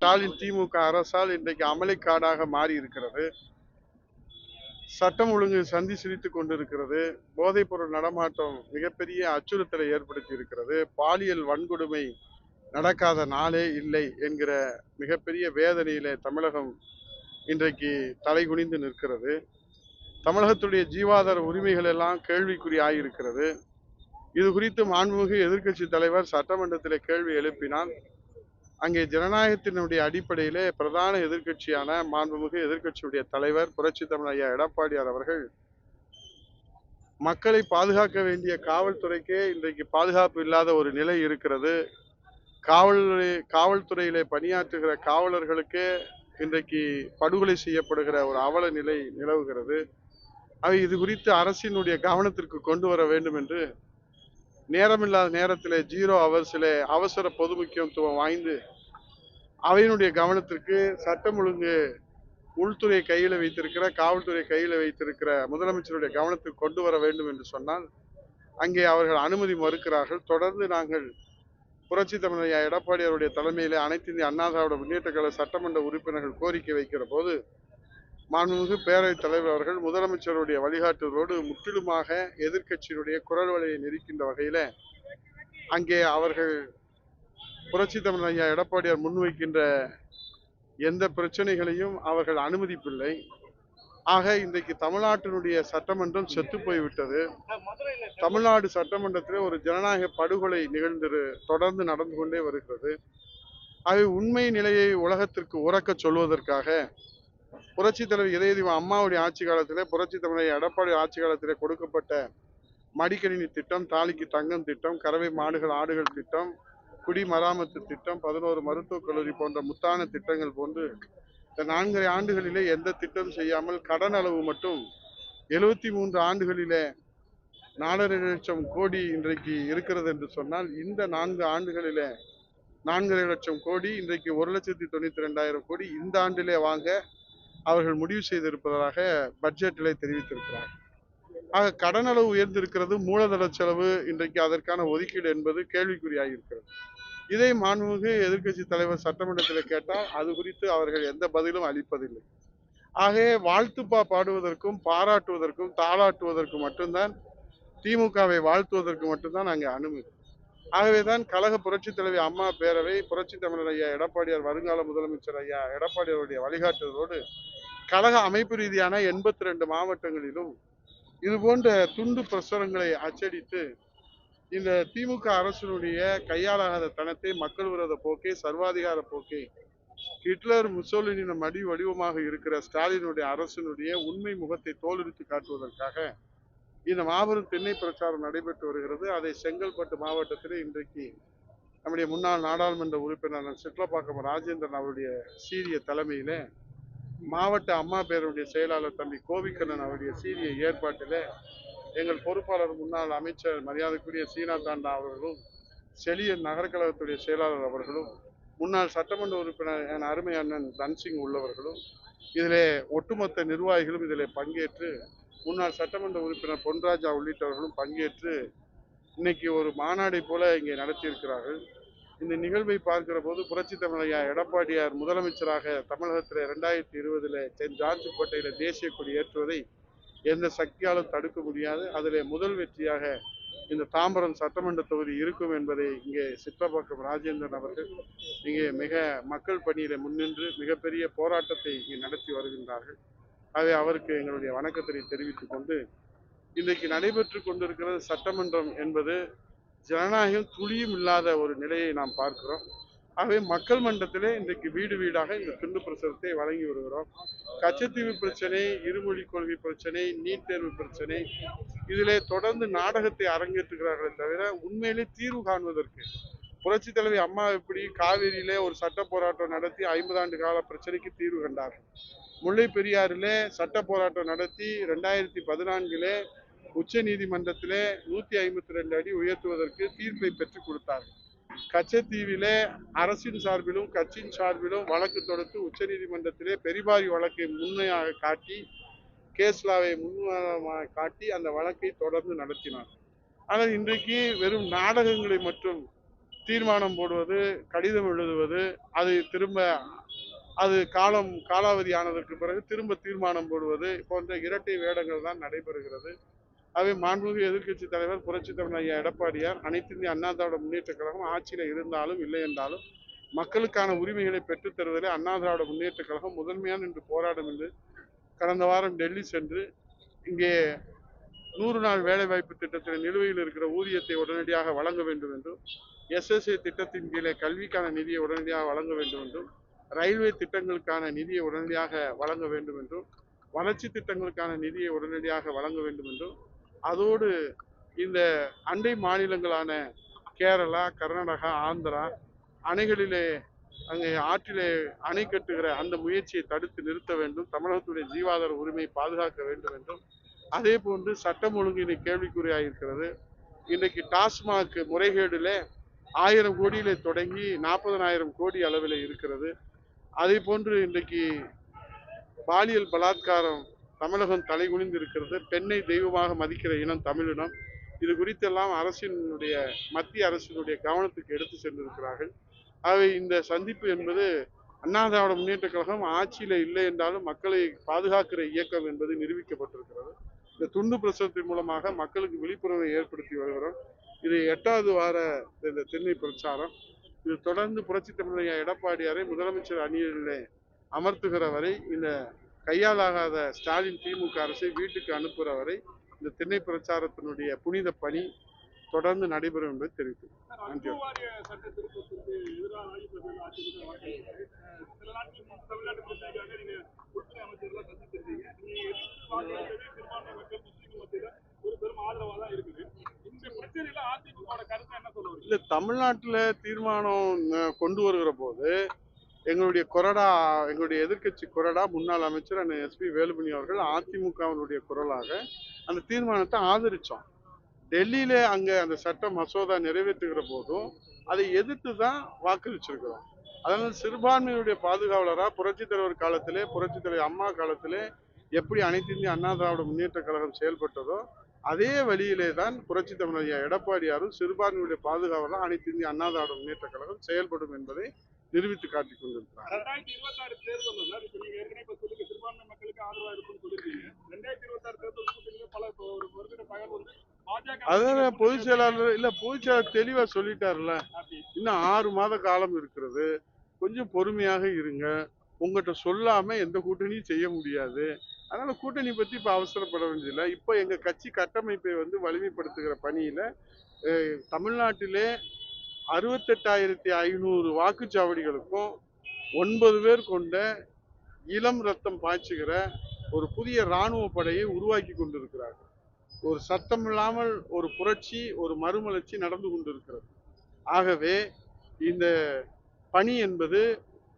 ஸ்டாலின் திமுக அரசால் இன்றைக்கு அமளிக்காடாக மாறி இருக்கிறது சட்டம் ஒழுங்கு சந்தி சிரித்துக் கொண்டிருக்கிறது. போதைப் பொருள் நடமாட்டம் மிகப்பெரிய அச்சுறுத்தலை ஏற்படுத்தி இருக்கிறது பாலியல் வன்கொடுமை நடக்காத நாளே இல்லை என்கிற மிகப்பெரிய வேதனையிலே தமிழகம் இன்றைக்கு தலைகுனிந்து நிற்கிறது. தமிழகத்துடைய ஜீவாதார உரிமைகள் எல்லாம் கேள்விக்குறி ஆகியிருக்கிறது. இது குறித்து மாண்புமிகு எதிர்க்கட்சி தலைவர் சட்டமன்றத்திலே கேள்வி எழுப்பினார். அங்கே ஜனநாயகத்தினுடைய அடிப்படையிலே பிரதான எதிர்க்கட்சியான மாண்புமிகு எதிர்க்கட்சியுடைய தலைவர் புரட்சி தமிழ் ஐயா எடப்பாடியார் அவர்கள் மக்களை பாதுகாக்க வேண்டிய காவல்துறைக்கே இன்றைக்கு பாதுகாப்பு இல்லாத ஒரு நிலை இருக்கிறது. காவல் காவல்துறையிலே பணியாற்றுகிற காவலர்களுக்கே இன்றைக்கு படுகொலை செய்யப்படுகிற ஒரு அவல நிலை நிலவுகிறது. அவை இது குறித்து அரசினுடைய கவனத்திற்கு கொண்டு வர வேண்டும் என்று நேரமில்லாத நேரத்தில் ஜீரோ அவர்ஸில் அவசர பொது முக்கியத்துவம் வாய்ந்து அவையினுடைய கவனத்திற்கு சட்டம் ஒழுங்கு உள்துறை கையில் வைத்திருக்கிற காவல்துறை கையில் வைத்திருக்கிற முதலமைச்சருடைய கவனத்துக்கு கொண்டு வர வேண்டும் என்று சொன்னால் அங்கே அவர்கள் அனுமதி மறுக்கிறார்கள். தொடர்ந்து நாங்கள் புரட்சி தமிழையா எடப்பாடி அவருடைய தலைமையிலே அனைத்து இந்திய அண்ணா திராவிட முன்னேற்ற கழக சட்டமன்ற உறுப்பினர்கள் கோரிக்கை வைக்கிற போது மாண்புமிகு பேரவைத் தலைவர் அவர்கள் முதலமைச்சருடைய வழிகாட்டுதலோடு முற்றிலுமாக எதிர்க்கட்சியினுடைய குரல் வலையை நெருக்கின்ற வகையில அங்கே அவர்கள் புரட்சி தமிழ் ஐயா எடப்பாடியார் முன்வைக்கின்ற எந்த பிரச்சனைகளையும் அவர்கள் அனுமதிப்பில்லை. ஆக இன்றைக்கு தமிழ்நாட்டினுடைய சட்டமன்றம் செத்து போய்விட்டது. தமிழ்நாடு சட்டமன்றத்தில் ஒரு ஜனநாயக படுகொலை நிகழ்ந்து தொடர்ந்து நடந்து கொண்டே வருகிறது. ஆகவே உண்மை நிலையை உலகத்திற்கு உறக்கச் சொல்வதற்காக புரட்சி தலைவர் இதயதீபம் அம்மாவுடைய ஆட்சி காலத்திலே புரட்சி தலைவர் எடப்பாடி ஆட்சி காலத்திலே கொடுக்கப்பட்ட மடிக்கணினி திட்டம் தாலிக்கு தங்கம் திட்டம் கறவை மாடுகள் ஆடுகள் திட்டம் குடிமராமத்து திட்டம் பதினோரு மருத்துவக் கல்லூரி போன்ற முத்தான திட்டங்கள் போன்று இந்த நான்கரை ஆண்டுகளிலே எந்த திட்டம் செய்யாமல் கடன் அளவு மட்டும் எழுபத்தி மூன்று ஆண்டுகளிலே நாலரை லட்சம் கோடி இன்றைக்கு இருக்கிறது என்று சொன்னால் இந்த நான்கு ஆண்டுகளிலே நான்கரை லட்சம் கோடி இன்றைக்கு ஒரு லட்சத்தி தொண்ணூத்தி ரெண்டாயிரம் கோடி இந்த ஆண்டிலே வாங்க அவர்கள் முடிவு செய்திருப்பதாக பட்ஜெட்டிலே தெரிவித்திருக்கிறார் ஆக கடனளவு உயர்ந்திருக்கிறது மூலதன செலவு இன்றைக்கு அதற்கான ஒதுக்கீடு என்பது கேள்விக்குறியாகியிருக்கிறது இதை மாண்புமிகு எதிர்க்கட்சி தலைவர் சட்டமன்றத்தில் கேட்டால் அது குறித்து அவர்கள் எந்த பதிலும் அளிப்பதில்லை. ஆகவே வாழ்த்துப்பா பாடுவதற்கும் பாராட்டுவதற்கும் தாளாட்டுவதற்கும் மட்டும்தான் திமுகவை வாழ்த்துவதற்கு மட்டும்தான் அங்கே அனுமதி. ஆகவேதான் கழக புரட்சி தலைவி அம்மா பேரவை புரட்சி தமிழர் ஐயா எடப்பாடியார் வருங்கால முதலமைச்சர் ஐயா எடப்பாடியாருடைய வழிகாட்டுதலோடு கழக அமைப்பு ரீதியான எண்பத்தி ரெண்டு மாவட்டங்களிலும் இது போன்ற துண்டு பிரசுரங்களை அச்சடித்து இந்த திமுக அரசினுடைய கையாளாகாத தனத்தை மக்கள் விரோத போக்கை சர்வாதிகார போக்கை ஹிட்லர் முசோலினின் மடி வடிவமாக இருக்கிற ஸ்டாலினுடைய அரசினுடைய உண்மை முகத்தை தோலெடுத்து காட்டுவதற்காக இந்த மாபெரும் தென்னை பிரச்சாரம் நடைபெற்று வருகிறது. அதை செங்கல்பட்டு மாவட்டத்தில் இன்றைக்கு நம்முடைய முன்னாள் நாடாளுமன்ற உறுப்பினர் சிட்லப்பாக்கம் ராஜேந்திரன் அவருடைய சீரிய தலைமையில மாவட்ட அம்மா பேருடைய செயலாளர் தம்பி கோவிக்கண்ணன் அவருடைய சீரிய ஏற்பாட்டில் எங்கள் பொறுப்பாளர் முன்னாள் அமைச்சர் மரியாதைக்குரிய சீனா தாண்டா அவர்களும் செலியன் நகரக்கழகத்துடைய செயலாளர் அவர்களும் முன்னாள் சட்டமன்ற உறுப்பினர் என் அருமை அண்ணன் தன்சிங் உள்ளவர்களும் இதிலே ஒட்டுமொத்த நிர்வாகிகளும் இதிலே பங்கேற்று முன்னாள் சட்டமன்ற உறுப்பினர் பொன்ராஜா உள்ளிட்டவர்களும் பங்கேற்று இன்னைக்கு ஒரு மாநாடை போல இங்கே நடத்தியிருக்கிறார்கள். இந்த நிகழ்வை பார்க்கிற போது புரட்சி தமிழையா எடப்பாடியார் முதலமைச்சராக தமிழகத்தில் ரெண்டாயிரத்தி இருபதுல சென்ட் ஜார்ஜ் கோட்டையில தேசிய கொடி ஏற்றுவதை எந்த சக்தியாலும் தடுக்க முடியாது. அதில் முதல் வெற்றியாக இந்த தாம்பரம் சட்டமன்ற தொகுதி இருக்கும் என்பதை இங்கே சித்தப்பாக்கம் ராஜேந்திரன் அவர்கள் இங்கே மிக மக்கள் பணியில முன்னின்று மிகப்பெரிய போராட்டத்தை இங்கே நடத்தி வருகின்றார்கள். ஆகவே அவருக்கு எங்களுடைய வணக்கத்தை தெரிவித்துக் கொண்டு இன்றைக்கு நடைபெற்று கொண்டிருக்கிறது சட்டமன்றம் என்பது ஜனநாயகம் துளியும் இல்லாத ஒரு நிலையை நாம் பார்க்கிறோம். ஆகவே மக்கள் மன்றத்திலே இன்றைக்கு வீடு வீடாக இந்த துண்டு பிரசுரத்தை வழங்கி வருகிறோம். கச்சத்தீவு பிரச்சனை இருமொழி கொள்கை பிரச்சனை நீட் தேர்வு பிரச்சனை இதிலே தொடர்ந்து நாடகத்தை அரங்கேற்றுகிறார்களே தவிர உண்மையிலே தீர்வு காண்பதற்கு புரட்சி தலைவி அம்மா எப்படி காவேரியிலே ஒரு சட்ட போராட்டம் நடத்தி ஐம்பது ஆண்டு கால பிரச்சனைக்கு தீர்வு கண்டார்கள்? முல்லை பெரியாறிலே சட்ட போராட்டம் நடத்தி ரெண்டாயிரத்தி பதினான்கிலே உச்ச நீதிமன்றத்திலே நூத்தி ஐம்பத்தி ரெண்டு அடி உயர்த்துவதற்கு தீர்ப்பை பெற்றுக் கொடுத்தார்கள். கச்சத்தீவிலே அரசின் சார்பிலும் கட்சியின் சார்பிலும் வழக்கு தொடுத்து உச்ச நீதிமன்றத்திலே பெரிபாரி வழக்கை முன்னையாக காட்டி கேஸ்லாவை முன்னுதாரணமாக காட்டி அந்த வழக்கை தொடர்ந்து நடத்தினார். ஆனால் இன்றைக்கு வெறும் நாடகங்களை மட்டும் தீர்மானம் போடுவது கடிதம் எழுதுவது அது திரும்ப அது காலம் காலாவதி ஆனதற்கு பிறகு திரும்ப தீர்மானம் போடுவது போன்ற இரட்டை வேடங்கள் தான் நடைபெறுகிறது. அவை மாண்புமிகு எதிர்க்கட்சி தலைவர் புரட்சி தலைவர் ஐயா எடப்பாடியார் அனைத்து இந்திய அண்ணா திராவிட முன்னேற்ற கழகம் ஆட்சியில் இருந்தாலும் இல்லை என்றாலும் மக்களுக்கான உரிமைகளை பெற்றுத் தருவதில் அண்ணா திராவிட முன்னேற்ற கழகம் முதன்மையான இன்று போராடும் என்று கடந்த வாரம் டெல்லி சென்று இங்கே நூறு நாள் வேலைவாய்ப்பு திட்டத்தில் நிலுவையில் இருக்கிற ஊதியத்தை உடனடியாக வழங்க வேண்டும் என்றும் எஸ்எஸ்ஏ திட்டத்தின் கீழே கல்விக்கான நிதியை உடனடியாக வழங்க வேண்டும் என்றும் ரயில்வே திட்டங்களுக்கான நிதியை உடனடியாக வழங்க வேண்டும் என்றும் வளர்ச்சி திட்டங்களுக்கான நிதியை உடனடியாக வழங்க வேண்டும் என்றும் அதோடு இந்த அண்டை மாநிலங்களான கேரளா கர்நாடகா ஆந்திரா அணைகளிலே அங்கே ஆற்றிலே அணை கட்டுகிற அந்த முயற்சியை தடுத்து நிறுத்த வேண்டும். தமிழகத்துடைய ஜீவாதார உரிமை பாதுகாக்க வேண்டும் என்றும் அதே போன்று சட்டம் ஒழுங்கினை கேள்விக்குறியாயிருக்கிறது. இன்றைக்கு டாஸ்மாக் முறைகேடுல ஆயிரம் கோடியிலே தொடங்கி நாற்பதனாயிரம் கோடி அளவில் இருக்கிறது. அதே போன்று இன்றைக்கு பாலியல் பலாத்காரம் தமிழகம் தலைகுனிந்து இருக்கிறது. பெண்ணை தெய்வமாக மதிக்கிற இனம் தமிழினம். இது குறித்தெல்லாம் அரசினுடைய மத்திய அரசினுடைய கவனத்துக்கு எடுத்து சென்றிருக்கிறார்கள். ஆகவே இந்த சந்திப்பு என்பது அண்ணா திராவிட முன்னேற்ற கழகம் ஆட்சியில் இல்லை என்றாலும் மக்களை பாதுகாக்கிற இயக்கம் என்பது நிரூபிக்கப்பட்டிருக்கிறது. இந்த துண்டு பிரசுரத்தின் மூலமாக மக்களுக்கு விழிப்புணர்வை ஏற்படுத்தி வருகிறோம். இது எட்டாவது வார இந்த தென்னை பிரச்சாரம். இது தொடர்ந்து புரட்சி தமிழக எடப்பாடியாரை முதலமைச்சர் அணியிலே அமர்த்துகிற வரை இந்த கையாலாகாத ஸ்டாலின் திமுக அரசை வீட்டுக்கு அனுப்புகிற வரை இந்த திண்ணை பிரச்சாரத்தினுடைய புனித பணி தொடர்ந்து நடைபெறும் என்பதை தெரிவித்து நன்றி. தமிழ்நாட்டு ஒரு பெரும் ஆதரவா தான் இருக்குது. இந்த பிரச்சனையில அதிமுக கருத்து என்ன சொல்லுவாங்க? இல்ல தமிழ்நாட்டுல தீர்மானம் கொண்டு வருகிற போது எங்களுடைய கொறடா எங்களுடைய எதிர்க்கட்சி கொறடா முன்னாள் அமைச்சர் அண்ணன் எஸ்பி வேலுமணி அவர்கள் அதிமுகவினுடைய குரலாக அந்த தீர்மானத்தை ஆதரித்தோம் டெல்லியில அங்கே அந்த சட்ட மசோதா நிறைவேற்றுகிற போதும் அதை எதிர்த்து தான் வாக்களிச்சிருக்கிறோம். அதனால சிறுபான்மையினுடைய பாதுகாவலராக புரட்சி தலைவர் காலத்திலே புரட்சி தலைவர் அம்மா காலத்திலே எப்படி அனைத்து இந்திய அண்ணா திராவிட முன்னேற்ற கழகம் செயல்பட்டதோ அதே வழியிலே தான் புரட்சி தமிழர் எடப்பாடியாரும் சிறுபான்மையுடைய பாதுகாவலர் அனைத்து இந்திய அண்ணா திராவிட முன்னேற்ற கழகம் செயல்படும் என்பதை நிரூபித்து காட்டிக் கொண்டிருக்கிறார். ரெண்டாயிரத்தி இருபத்தி ஆறு தேர்தல் சிறுபான்மை மக்களுக்கு ஆதரவா இருக்கும்னு சொல்லிருக்கீங்க ரெண்டாயிரத்தி இருபத்தி ஆறு தேர்தல் கூட்டணியில பல ஒரு வருகிற தகவல் வந்து அதான் பொதுச் செயலாளர் இல்ல பொதுச் செயலாளர் தெளிவா சொல்லிட்டாருல. இன்னும் ஆறு மாத காலம் இருக்கிறது. கொஞ்சம் பொறுமையாக இருங்க. உங்ககிட்ட சொல்லாம எந்த கூட்டணியும் செய்ய முடியாது. அதனால கூட்டணி பத்தி இப்ப அவசரப்பட வேண்டியதில்லை இப்போ எங்க கட்சி கட்டமைப்பை வந்து வலிமைப்படுத்துகிற பணியில தமிழ்நாட்டிலே அறுபத்தெட்டாயிரத்தி ஐநூறு வாக்குச்சாவடிகளுக்கும் ஒன்பது பேர் கொண்ட இளம் ரத்தம் பாய்ச்சுகிற ஒரு புதிய இராணுவ படையை உருவாக்கி கொண்டிருக்கிறார்கள். ஒரு சத்தம் இல்லாமல் ஒரு புரட்சி ஒரு மறுமலர்ச்சி நடந்து கொண்டிருக்கிறது. ஆகவே இந்த பணி என்பது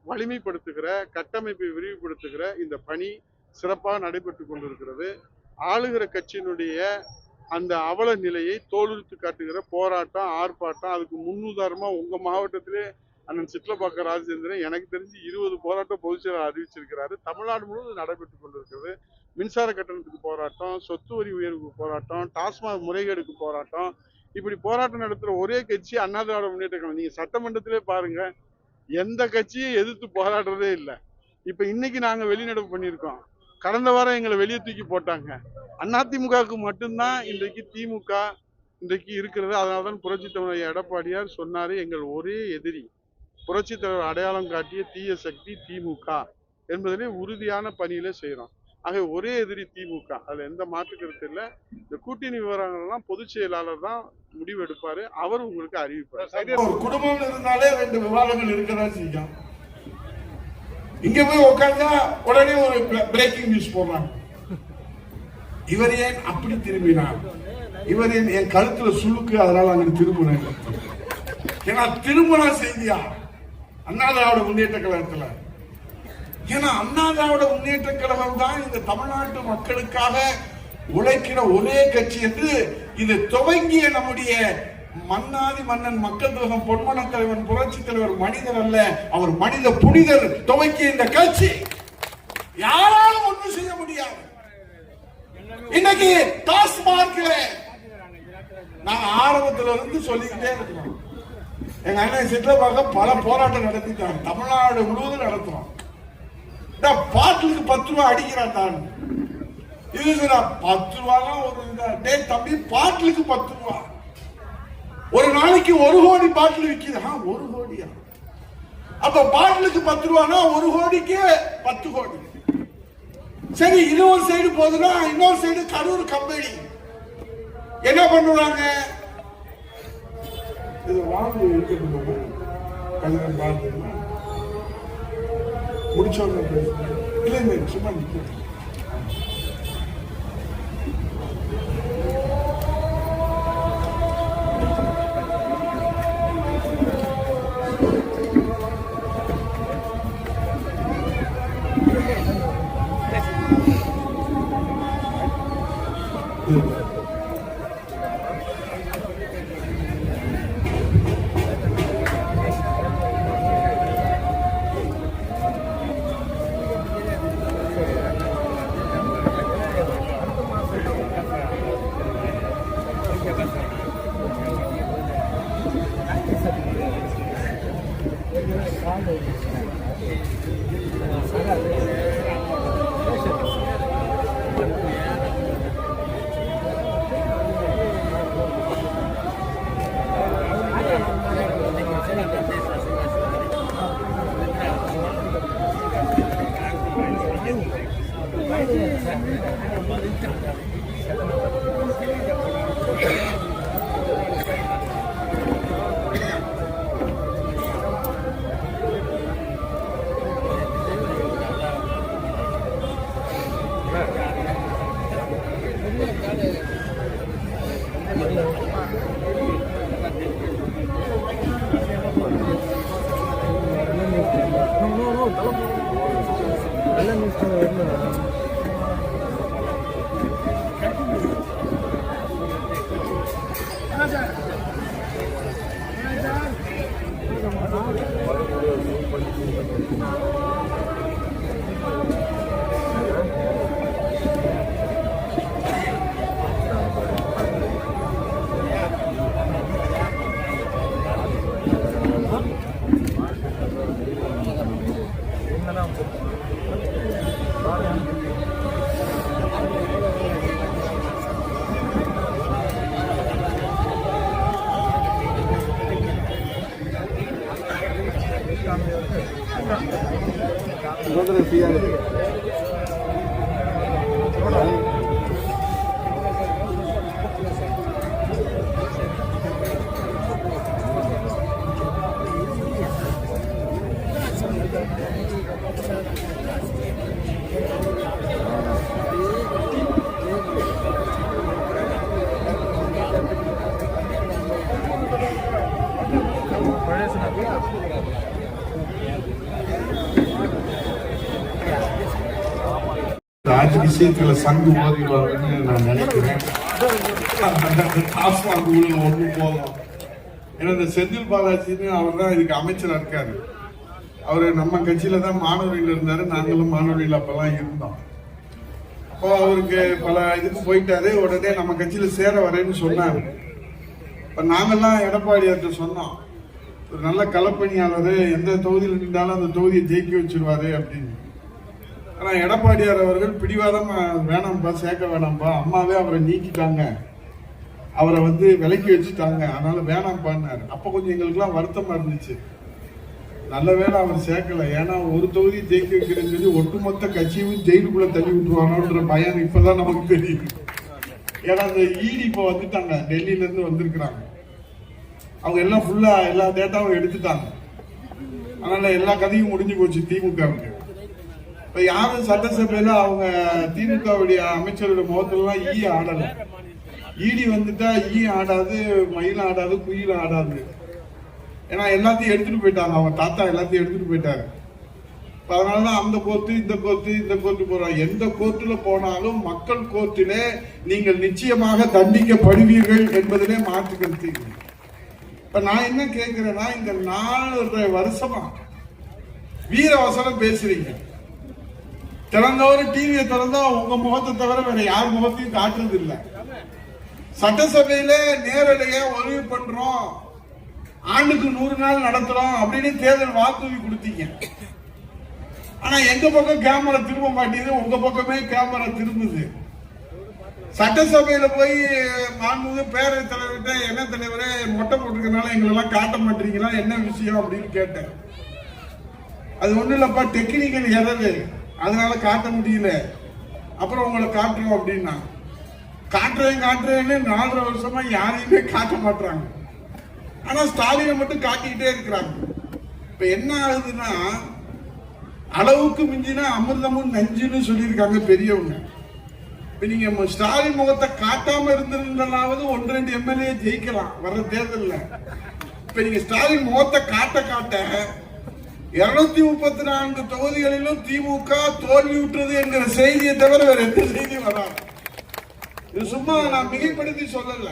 வலிமைப்படுத்துகிற கட்டமைப்பை விரிவுபடுத்துகிற இந்த பணி சிறப்பாக நடைபெற்று கொண்டிருக்கிறது. ஆளுகிற கட்சியினுடைய அந்த அவல நிலையை தோலுரித்து காட்டுகிற போராட்டம் ஆர்ப்பாட்டம் அதுக்கு முன்னுதாரணமாக உங்கள் மாவட்டத்திலே அண்ணன் சிட்லப்பாக்க ராஜேந்திரன் எனக்கு தெரிஞ்சு இருபது போராட்டம் பொதுச்செயலாளர் அறிவிச்சிருக்கிறாரு. தமிழ்நாடு முழுவதும் நடைபெற்று கொண்டிருக்கிறது. மின்சார கட்டணத்துக்கு போராட்டம் சொத்து வரி உயர்வுக்கு போராட்டம் டாஸ்மாக் முறைகேடுக்கு போராட்டம். இப்படி போராட்டம் நடத்துகிற ஒரே கட்சி அண்ணா திராவிட முன்னேற்ற கழகம். நீங்கள் சட்டமன்றத்திலே பாருங்கள் எந்த கட்சியும் எதிர்த்து போராடுறதே இல்லை. இப்போ இன்னைக்கு நாங்கள் வெளிநடப்பு பண்ணியிருக்கோம். கடந்த வாரம் எங்களை வெளியே தூக்கி போட்டாங்க. அதிமுகவுக்கு மட்டும்தான் இன்றைக்கு திமுக இன்றைக்கு இருக்கிறது. அதனால தான் புரட்சி தலைவர் எடப்பாடியார் சொன்னார் எங்கள் ஒரே எதிரி புரட்சி தலைவர் அடையாளம் காட்டிய தீய சக்தி திமுக என்பதிலே உறுதியான பணியில செய்கிறோம் ஆக ஒரே எதிரி திமுக. அதுல எந்த மாற்று கருத்து இல்லை. இந்த கூட்டணி விவரங்கள்லாம் பொதுச் செயலாளர் தான் முடிவு எடுப்பாரு அவர் உங்களுக்கு அறிவிப்பார். ஒரு குடும்பம் இருந்தாலே ரெண்டு விவாதங்கள் இருக்கதான் செய்யும். இங்க போய் உட்கார்ந்தா உடனே ஒரு பிரேக்கிங் நியூஸ் போடுறாங்க. இவர் ஏன் அப்படி திரும்பினார்? இவர் ஏன் என் கழுத்துல சுழுக்கு அதனால அங்க திரும்பினேன் ஏன்னா திருமண செய்தியா? அண்ணா திராவிட முன்னேற்ற கழகத்துல. ஏன்னா அண்ணா திராவிட முன்னேற்ற கழகம் தான் இந்த தமிழ்நாட்டு மக்களுக்காக உழைக்கிற ஒரே கட்சி என்று இது துவங்கிய நம்முடைய மன்னாதி மன்னன் மக்கள் தோசம் பொன்மன தலைவன் புரட்சி தலைவர் மனிதர் அல்ல அவர் மனித புனிதர் துவக்கிய இந்த கட்சி. யாராலும் ஒன்றும் செய்ய முடியாது. இன்னைக்கு டாஸ்மார்க்ல நான் ஆரம்பத்துல இருந்து சொல்லிக்கிட்டே இருக்கிறோம். எங்க அண்ணன் சிட்லப்பாக்க பல போராட்டம் நடத்திட்டாங்க தமிழ்நாடு முழுவதும் நடத்துறோம். பாட்டிலுக்கு பத்து ரூபா அடிக்கிறான் தான். இது பத்து ரூபாலாம் ஒரு இதா டே தம்பி பாட்டிலுக்கு பத்து ரூபா. ஒரு நாளைக்கு ஒரு கோடி பாட்டில் விற்கிது ஒரு கோடியா? அப்ப பாட்டிலுக்கு பத்து ரூபானா ஒரு கோடிக்கு பத்து கோடி. சரி இன்னொரு சைடு போகுதுன்னா இன்னொரு சைடு கரூர் கம்பெனி. என்ன பண்ணுவாங்க இது வாங்கி எடுத்துக்கணும். கல்யாணம் பார்த்துன்னா முடிச்சவங்க பேசுறேன் இல்லை இல்லை சும்மா நிற்கும் fotografía. விஷயத்துல சங்கு மோதிடுவாங்கன்னு நான் நினைக்கிறேன். டாஸ்மாக் ஊழல் ஒன்று போதும். ஏன்னா இந்த செந்தில் பாலாஜின்னு அவர் தான் இதுக்கு அமைச்சராக இருக்காரு. அவர் நம்ம கட்சியில தான் மாணவர்கள் இருந்தாரு நாங்களும் மாணவர்கள் அப்பெல்லாம் இருந்தோம். அப்போ அவருக்கு பல இதுக்கு போயிட்டாரு உடனே நம்ம கட்சியில சேர வரேன்னு சொன்னாரு. இப்போ நாங்கெல்லாம் எடப்பாடியார்கிட்ட சொன்னோம் ஒரு நல்ல களப்பணியாளர் எந்த தொகுதியில் நின்றாலும் அந்த தொகுதியை ஜெயிக்க வச்சிருவாரு அப்படின்னு. ஆனால் எடப்பாடியார் அவர்கள் பிடிவாதம் வேணாம்ப்பா சேர்க்க வேணாம்ப்பா அம்மாவே அவரை நீக்கிட்டாங்க. அவரை வந்து விலக்கி வச்சுட்டாங்க. அதனால வேணாம்ப்பான்னாரு அப்போ கொஞ்சம் எங்களுக்குலாம் வருத்தமாக இருந்துச்சு. நல்ல வேளை அவர் சேர்க்கல. ஏன்னா ஒரு தொகுதி ஜெயிக்க வைக்கிறேன்னு சொல்லி ஒட்டுமொத்த கட்சியும் ஜெயிலுக்குள்ளே தள்ளி விட்டுருவானோன்ற பயம் இப்போ தான் நமக்கு தெரியுது. ஏன்னா அந்த ஈடி இப்போ வந்துட்டாங்க. டெல்லியிலேருந்து வந்திருக்கிறாங்க. அவங்க எல்லாம் ஃபுல்லாக எல்லா டேட்டாவும் எடுத்துட்டாங்க. அதனால் எல்லா கதையும் முடிஞ்சு போச்சு திமுகவுக்கு. இப்ப யாரும் சட்டசபையில அவங்க திமுகவுடைய அமைச்சருடைய முகத்திலாம் ஈ ஆடல. ஈடி வந்துட்டா ஈ ஆடாது மயில் ஆடாது குயில் ஆடாது. ஏன்னா எல்லாத்தையும் எடுத்துட்டு போயிட்டாங்க. அவங்க தாத்தா எல்லாத்தையும் எடுத்துட்டு போயிட்டாரு. அதனாலதான் அந்த கோர்ட்டு இந்த கோர்ட்டு இந்த கோர்ட்டு போறாங்க எந்த கோர்ட்டுல போனாலும் மக்கள் கோர்ட்டிலே நீங்கள் நிச்சயமாக தண்டிக்கப்படுவீர்கள் என்பதிலே மாற்று கருத்து இப்ப நான் என்ன கேட்கிறேன்னா இந்த நாலரை வருஷமா வீரவசனம் பேசுறீங்க. திறந்தவரை டிவியை திறந்தா உங்க முகத்தை தவிர வேற யார் முகத்தையும் காட்டுறது இல்லை சட்டசபையில நேரடியா உதவி பண்றோம். ஆண்டுக்கு நூறு நாள் நடத்துறோம் அப்படின்னு தேர்தல் வாக்குறுதி கொடுத்தீங்க. ஆனா எங்க பக்கம் கேமரா திரும்ப மாட்டேங்குது உங்க பக்கமே கேமரா திரும்புது. சட்டசபையில போய் மாண்புமிகு பேரவைத் தலைவர்கிட்ட என்ன தலைவரே மொட்டை போட்டுருக்கனால எங்களெல்லாம் காட்ட மாட்டீங்களா என்ன விஷயம் அப்படின்னு கேட்டேன். அது ஒன்றும் இல்லப்பா டெக்னிக்கல் எதது அதனால காட்ட முடியல. அப்புறம் உங்களை காட்டுறோம் அப்படின்னா காட்டுறேன் காட்டுறேன்னு நாலரை வருஷமா யாரையுமே காட்ட மாட்டாங்க ஆனா ஸ்டாலினை மட்டும் காட்டிக்கிட்டே இருக்கிறாங்க. இப்ப என்ன ஆகுதுன்னா அளவுக்கு மிஞ்சினா அமிர்தமும் நஞ்சுன்னு சொல்லியிருக்காங்க பெரியவங்க. இப்ப நீங்க ஸ்டாலின் முகத்தை காட்டாம இருந்திருந்தாலாவது ஒன்று ரெண்டு எம்எல்ஏ ஜெயிக்கலாம். வர்ற தேர்தலில். இப்ப நீங்க ஸ்டாலின் முகத்தை காட்ட காட்ட இருநூத்தி முப்பத்தி நான்கு தொகுதிகளிலும் திமுக தோல்வியுற்றது என்கிற செய்தியை தவிர வேற எந்த செய்தி வராது. இது சும்மா நான் மிகைப்படுத்தி சொல்லல.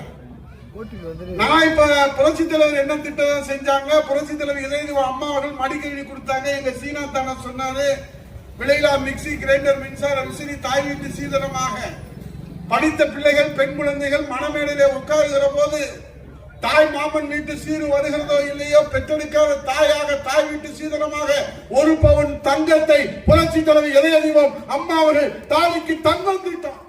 நான் இப்ப புரட்சி தலைவர் என்ன திட்டம் செஞ்சாங்க? புரட்சி தலைவர் இதய அம்மா அவர்கள் மடிக்கணினி கொடுத்தாங்க. எங்க சீனா தானே சொன்னாரு விலையில்லா மிக்ஸி கிரைண்டர் மின்சார விசிறி தாய் வீட்டு சீதனமாக. படித்த பிள்ளைகள் பெண் குழந்தைகள் மனமேடையில உட்காருகிற போது தாய் மாமன் வீட்டு சீரு வருகிறதோ இல்லையோ பெற்றெடுக்காத தாயாக தாய் வீட்டு சீதனமாக ஒரு பவன் தங்கத்தை புரட்சி தலைவர் இதய அம்மா அவர்கள் தாலிக்கு தங்கம் கிட்டான்